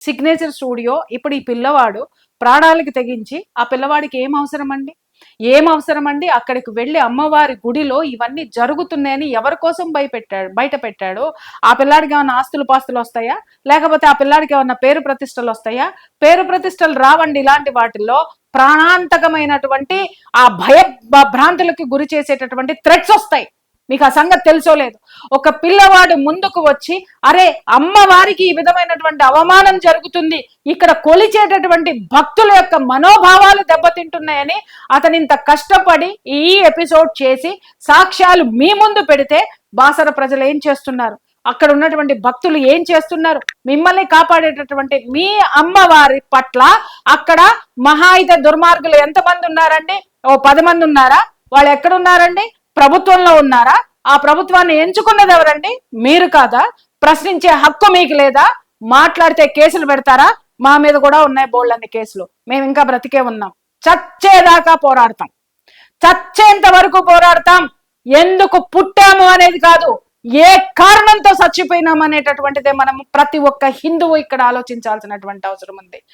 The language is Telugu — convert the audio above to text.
సిగ్నేచర్ స్టూడియో ఇప్పుడు ఈ పిల్లవాడు ప్రాణాలకి తెగించి ఆ పిల్లవాడికి ఏం అవసరం అండి ఏం అవసరం అండి అక్కడికి వెళ్ళి అమ్మవారి గుడిలో ఇవన్నీ జరుగుతున్నాయని ఎవరి కోసం భయపెట్టాడు? బయట పెట్టాడు? ఆ పిల్లాడికి ఏమైనా ఆస్తులు పాస్తులు వస్తాయా? లేకపోతే ఆ పిల్లాడికి ఏమైనా పేరు ప్రతిష్టలు వస్తాయా? పేరు ప్రతిష్టలు రావండి ఇలాంటి వాటిల్లో ప్రాణాంతకమైనటువంటి ఆ భయ భ్రాంతులకి గురి చేసేటటువంటి థ్రెట్స్ వస్తాయి. మీకు ఆ సంగతి తెలుసో లేదు? ఒక పిల్లవాడు ముందుకు వచ్చి అరే అమ్మవారికి ఈ విధమైనటువంటి అవమానం జరుగుతుంది ఇక్కడ కొలిచేటటువంటి భక్తుల యొక్క మనోభావాలు దెబ్బతింటున్నాయని అతను ఇంత కష్టపడి ఈ ఎపిసోడ్ చేసి సాక్ష్యాలు మీ ముందు పెడితే బాసర ప్రజలు ఏం చేస్తున్నారు? అక్కడ ఉన్నటువంటి భక్తులు ఏం చేస్తున్నారు? మిమ్మల్ని కాపాడేటటువంటి మీ అమ్మవారి పట్ల అక్కడ మహాయుధ దుర్మార్గులు ఎంతమంది ఉన్నారండి? ఓ పది మంది ఉన్నారా? వాళ్ళు ఎక్కడున్నారండి? ప్రభుత్వంలో ఉన్నారా? ఆ ప్రభుత్వాన్ని ఎంచుకున్నది ఎవరండి? మీరు కాదా? ప్రశ్నించే హక్కు మీకు లేదా? మాట్లాడితే కేసులు పెడతారా? మా మీద కూడా ఉన్నాయి బోల్డ్ అన్ని కేసులు. మేము ఇంకా బ్రతికే ఉన్నాం. చచ్చేదాకా పోరాడతాం. చచ్చేంత వరకు పోరాడతాం. ఎందుకు పుట్టాము అనేది కాదు ఏ కారణంతో చచ్చిపోయినాం అనేటటువంటిదే మనం ప్రతి ఒక్క హిందువు ఇక్కడ ఆలోచించాల్సినటువంటి అవసరం ఉంది.